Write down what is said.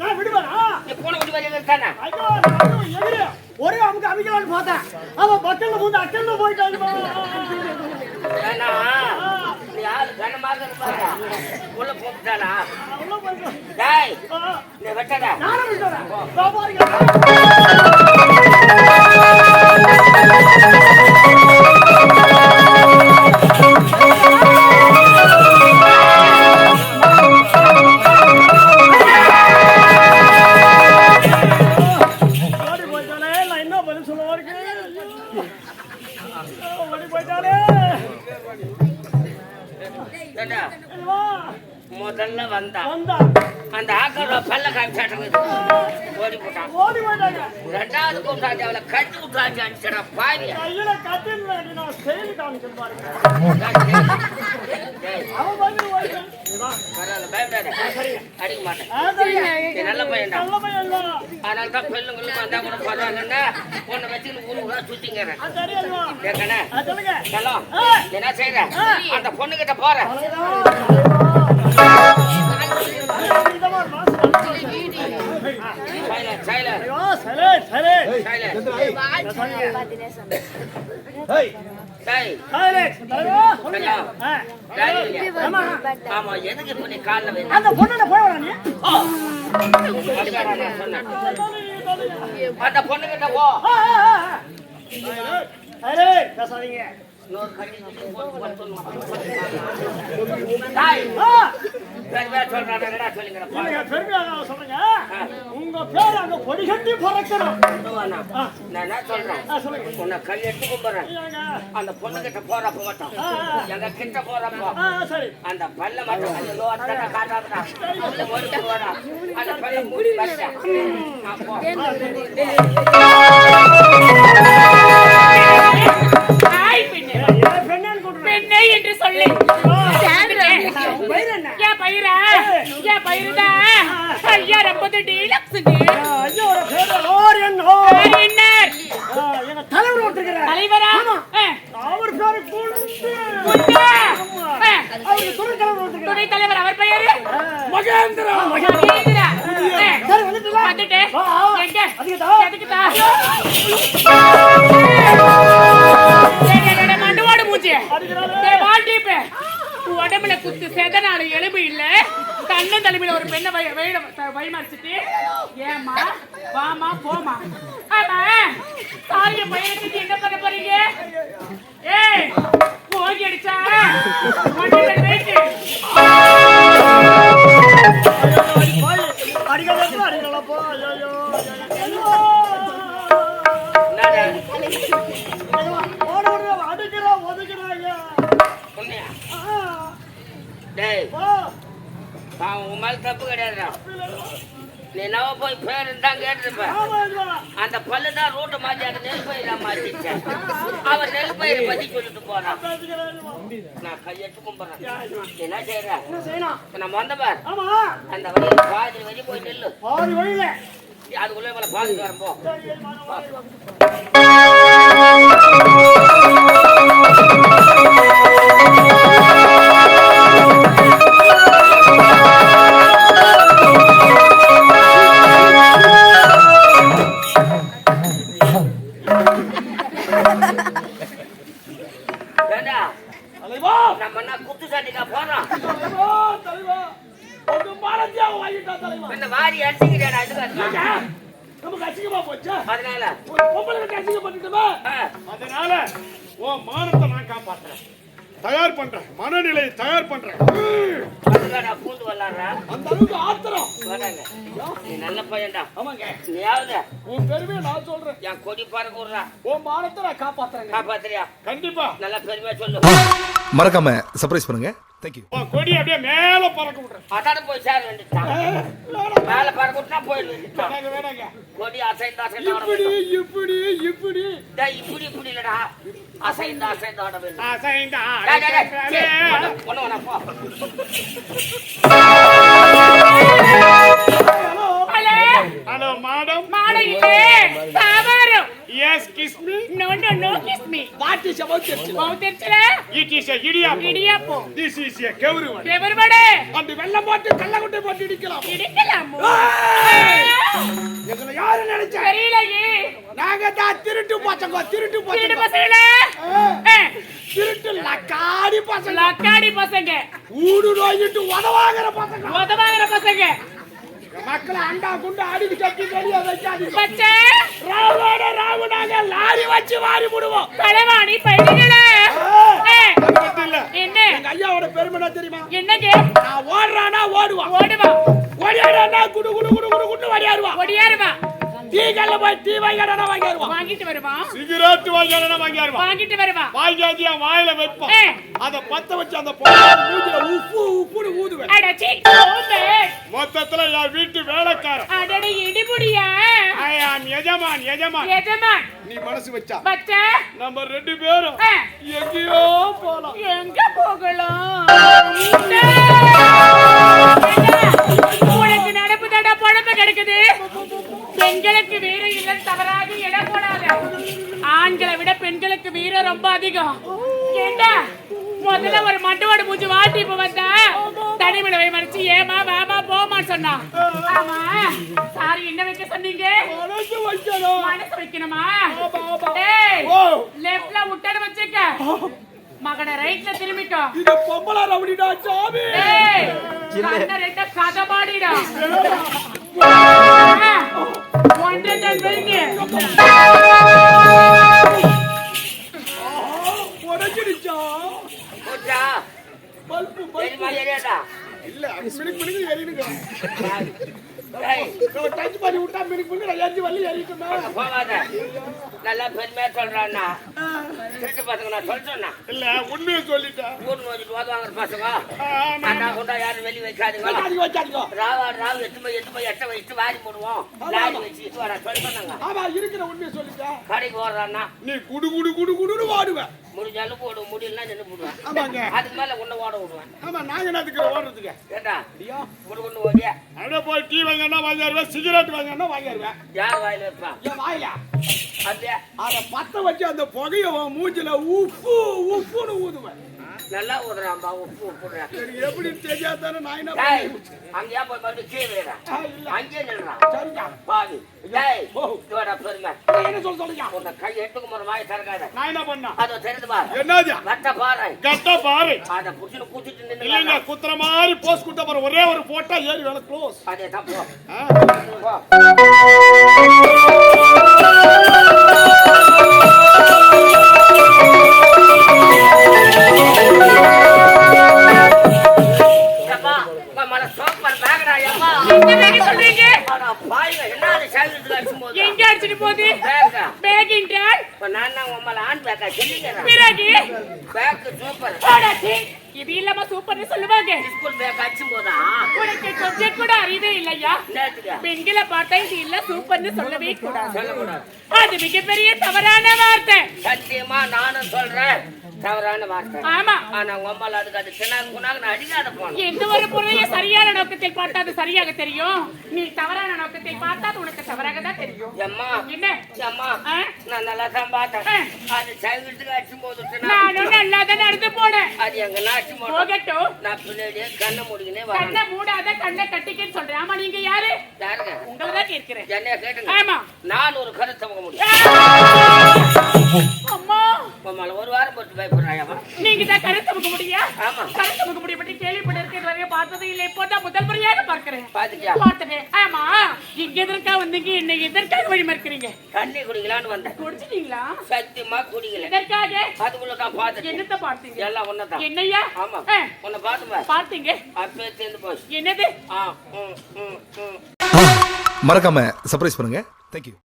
நான் விடுவேனா? போன விட்டு வரைக்கும் தானே? ஐயோ எகிரி ஒரே அமுக்கு அமிக்கலான்னு பார்த்தேன். அவன் பக்கல்ல பூந்து அக்கல்ல போயிட்டான். யாரு கனமாக இருப்பாரா உள்ள போட்டுட்டானா உள்ள போயிட்டான். டேய் ஆ, நீ வெட்டடா. நானும் விட்டுறேன் இதோ ஓடி போயிட்டானே ஏண்டா, வா முதல்ல வந்தா. அந்த ஆக்கரோட பல்ல காமிச்சாட்டுங்க ஓடி போட்டான். ரெண்டாவது கூட்டாச்சு அவளை கட்டி விட்டாச்சு அடிச்சடா பாவியா கையில கட்டில் நான் செயல் காமிச்சு பாருங்க. டேய், அவன் வந்து ஓடிட்டான். நீ வா பரவாயில்ல, பயப்படாத. அடிக்க மாட்டேன். ஆ, சரிங்க. நீ நல்ல பையன்டா. நல்ல பையன் தான். அதனால தான் பெண்ணுங்களும் வந்தா கூட பரவாயில்லன்னா உன்னை வச்சுன்னு ஊரு ஊரா சுத்திங்கிறேன் ஆ, சரி அல்வா. கேட்கணே ஆ, சொல்லுங்க. செல்லம் ஆ. என்ன செய்யற அந்த பொண்ணுகிட்ட போற. அந்த பொண்ணுகிட்ட போ. ஆ, ஆ, ஆ. சரி, பேசாதீங்க சொல்லுங்க உங்க பேர் அங்க கொடி கட்டி பறக்கணும் ஆ. நான் சொல்றேன்? உன்னை கும்பிடுறேன். போறப்ப மட்டும். எங்க கிட்ட போறப்போ. அந்த பல்ல மட்டும் கொஞ்சம் அந்த பல்ல மூடி துணை தலைவர் அவர் பெயரு? மகேந்திரா. மகேந்திரா. ஆ, சரி, வந்துட்டீங்களா? வந்துட்டேன் வா, ஆ. எங்க? அதுக்குதா? எதுக்குதா டேய், டேய், டேய், மண்டவோடு மூச்சு வாழ்த்திப்பே. உடம்புல குத்து செதனால எலும்பு இல்ல. கண்ணன் தலைமையில ஒரு பெண்ணை வழி வழி வழிமறிச்சிட்டு ஏமா வாமா போமா ஆமா சாரிய பையனுக்கு என்ன பண்ண போறீங்க? ஏய் போகி அடிச்சா டேய் உன் மேல தப்பு கிடையாதுடா. நீ நவ போய் பேர் தான் கேட்டிருப்ப. அந்த பல்லு தான் ரூட்டை மாத்தி அந்த நெல் பயிரா மாத்திச்சேன் அவன் நெல் பயிரை பத்தி சொல்லிட்டு போறான். நான் கையெட்டு கும்பிடுறேன். என்ன செய்யற? நம்ம வந்த பார். ஆமா. அந்த வழியில பாதி வழி போய் நில்லு. பாதி அதுக்குள்ள இவளை பார்த்து வரப்போ நம்ம என்ன குத்து சாட்டிக்கா போறோம். இந்த வாரி அடிச்சுக்கிட்டா இதுக்கு ஏங்க, நமக்கு அசிங்கமா போச்சா? அதனால. ஒரு பொம்பளைக்கு அசிங்கப்பட்டுட்டுமா ஆ, அதனால உன் மானத்தை நான் காப்பாத்துறேன். தயார் பண்றேன். மனநிலை தயார் பண்றேன். அந்த அளவுக்கு ஆத்திரம் வராங்க. நீ நல்ல பையன்டா. ஆமாங்க. நீயாவது உன் பெருமையை நான் சொல்றேன். என் கொடி விடுறா உன் மானத்தை நான் காப்பாத்துறேங்க. காப்பாத்துறியா? கண்டிப்பா. நல்ல பெருமையா சொல்லு. மறக்காம சர்ப்ரைஸ் பண்ணுங்க. தேங்க்யூ உன் கொடி அப்படியே மேல பறக்க விடுறேன் அதான போய் சேர மேல பறக்க விட்டுனா போயிடு வேண்டியதுதான். வேணாங்க, வேணாங்க. கொடி அசைந்து அசைந்து இப்படி இப்படி இப்படி. டேய், இப்படி இப்படி இல்லடா. அசைந்து அசைந்து ஆட வேண்டும். அசைந்தா போ. ஹலோ. ஹலோ. மேடம். மாட இல்லே சாபாரம் yes kiss me no no no kiss me what is about church பௌத்தர்ச்சில it is a idiyappam idiyappam this is a கெவுருவன். எவருவடே அந்த வெள்ளம் போட்டு கள்ளக்குட்டை போட்டு இடிக்கலாம். இடிக்கலாமோ? எங்களை யாரு நினைச்சா? தெரியலையே. நாங்க தான் திருட்டு பசங்க திருட்டு பசங்க. பசங்கள? திருட்டு லக்காடி பசங்க. லக்காடி பசங்க. ஊடு நோயிட்டு உதவாகிற பசங்க. உதவாங்கிற பசங்க. மக்களை அண்டா குண்டு அடிக்கு கட்டி வெளியே வைக்காதீங்க. பச்சை! ராவுனாங்க லாரி வச்சு வாரி அது மட்டும் இல்ல. என்ன? எங்க ஐயாவோட பெருமை என்ன தெரியுமா? என்னங்க நான் ஓடுறானா ஓடுவான் ஓடுவா. ஓடியாடுறானா குடு குடு குடு குடு குடு ஓடியாடுவான் ஒடியாருவா டீ கல்ல போய் டீ வாங்கிடானா வாங்கிடுவான் வாங்கிட்டு வருவான் சிகரெட் வாங்கினா வாங்கிடுவான் வாங்கிட்டு வருவா. வாங்கியாச்சு என் வாயில வைப்பான். அத பத்த வச்சு அந்த பொண்ணு மூஞ்சில உப்பு உப்புன்னு ஊதுவேன். ஓம்பே மொத்தத்துல என் வீட்டு வேலைக்காரன். அடடி இடிமுடியா? ஐ ஆம் எஜமான் எஜமான். எஜமான். நீ மனசு வச்சா. பச்சை நம்ம ரெண்டு பேரும் எங்கேயோ போலாம். எங்க போகலாம்? உனக்கு நடப்பு தடா பொழப்பு கிடைக்குது. பெண்களுக்கு வீரம் இல்லைன்னு தவறாக இடம் போடாத. ஆண்களை விட பெண்களுக்கு வீரம் ரொம்ப அதிகம். ஏண்டா? முதல்ல ஒரு மண்டவோட மூஞ்சி வாட்டி இப்ப வந்தா. தனிமலை வை மறைச்சு ஏமா வாமா போமான்னு சொன்னா. ஆமா. சாரி என்ன வைக்க சொன்னீங்க? மனசு வைக்கணும் மனசு வைக்கணுமா. லெஃப்ட்ல விட்டட வச்சுக்க மகனை ரைட்ல திரும்பிட்டோ இது பொம்பளை ரவுடிடா சாமி. கண்ண ரெண்ட கதை பாடிடா. டன் வெயிட்டு போச்சா பல்பு பல்பு. இல்ல மினுக்கு மினுக்கு ஏய், டச் பண்ணி விட்டா மினுக்கு மினுக்கு போகாத. நல்லா பெருமையா சொல்றான்னா. திருட்டு பசங்க நான் சொல்றேன்னா இல்ல உண்மையை சொல்லிட்டேன் ஊர் நோக்கிட்டு ஓதுவாங்க பசங்க. அண்ணா யாரும் வெளியே வைக்காதுங்க. வச்சாதீங்க ராவா ராவு எட்டு போய் எட்டு போய் எட்ட வச்சு வாரி போடுவோம். லாரி வச்சு இது வர ஆமா இருக்கிற உண்மையை சொல்லிட்டேன் கடைக்கு ஓடுறான்னா நீ குடு குடு குடு குடுன்னு ஓடுவேன் முடிஞ்சாலும் போடும் முடியலாம் நின்று போடுவேன். ஆமாங்க. அதுக்கு மேல உன்னை ஓட விடுவேன். ஆமா நாங்க என்னத்துக்கு ஓடுறதுக்கு? கேட்டா முடு கொண்டு ஓடியா? போய் டீ வாங்கினா வாங்கிடுவேன் சிகரெட் வாங்கினா வாங்கிடுவேன் யார் வாயில வைப்பா என் வாயில. அப்படியே? அத பத்த வச்சு அந்த புகைய மூஞ்சில உப்பு உப்புன்னு ஊதுவேன். நல்லா ஊதுறான்பா உப்பு எப்படி தெரியாதானே நான் என்ன? அங்கேயா போய் மறுபடியும் கீழே. அங்கேயே நில்றான் சரிங்க பாவி. டேய் ஓ. இதோட பெருமை நான் என்ன சொல்ல சொல்லுங்க உன்னை கை எட்டுக்கு முறை வாய் திறக்காத. நான் என்ன பண்ணா அதோ தெரிந்து பாரு. என்னது? பாரு கட்ட பாரு அதை கூத்திட்டு இல்லைங்க குத்துற மாதிரி போஸ்ட் கொடுத்த பாரு ஒரே ஒரு போட்டா ஏறி வேலை க்ளோஸ் அதே தான் போ. பிறகு சூப்பர். இது இல்லாம சூப்பர்னு சொல்லுவாங்க ஸ்கூல் பேக் அடிச்சும்போதா? உனக்கு கொஞ்சம் கூட அறிவே இல்லையா. பெண்களை பார்த்தா இது இல்ல சூப்பர்னு சொல்லவே கூடாது. அது மிகப்பெரிய தவறான வார்த்தை சத்தியமா நானும் சொல்றேன் தவறான வார்த்தை. ஆமா. ஆனா உங்க அதுக்கு அது சின்னாங்க குணாங்க நான் அடிக்காத போனோம் எந்த ஒரு பொருளையும் சரியான நோக்கத்தில் பார்த்தா அது சரியாக தெரியும். நீ தவறான நோக்கத்தில் பார்த்தா அது உனக்கு தவறாக தான் தெரியும். அம்மா என்ன? அம்மா ஆ? நான் நல்லா தான் பார்த்தேன். அது சைலண்ட்டுக்கு அடிச்சும்போது நானும் நல்லா தான் நடந்து போனேன். அது எங்க மோட்டம் போகட்டும். நான் பின்னாடியே கண்ணை முடிக்கினே கண்ணை வரேன் மூடாத கண்ணை கட்டிக்கன்னு சொல்றேன். ஆமா நீங்க யாரு? யாருங்க? உங்களை தான் கேட்கிறேன். கேட்டுங்க. ஆமா. நான் ஒரு கருத்தை முடியும். அம்மா. உம்மால ஒரு வாரம் போட்டு பயப்படுறாயம்மா நீங்க தான் கருத்து முக முடியா? ஆமா. கருத்து முக முடிய பற்றி கேள்விப்பட்டிருக்கேன் நிறைய பார்த்தது இல்லை. இப்போதான் முதல் முறையாக பார்க்கிறேன். பாத்துட்டியா பார்த்தேன். ஆமா. இங்க எதற்காக வந்தீங்க? என்ன எதற்காக வழி மறுக்கிறீங்க தண்ணி குடிக்கலான்னு வந்தேன். குடிச்சிட்டீங்களா? சத்தியமா குடிக்கல. எதற்காக? அதுக்குள்ள தான் பார்த்துட்டேன் என்னத்த பார்த்தீங்க? எல்லாம் ஒன்னதான் என்னையா ஆமா. ஆ, உன்னை பார்த்து பாரு பார்த்தீங்க. அப்பே சேர்ந்து போச்சு. என்னது? ஆ ம் ம் ம். மறக்காம சர்ப்ரைஸ் பண்ணுங்க. தேங்க்யூ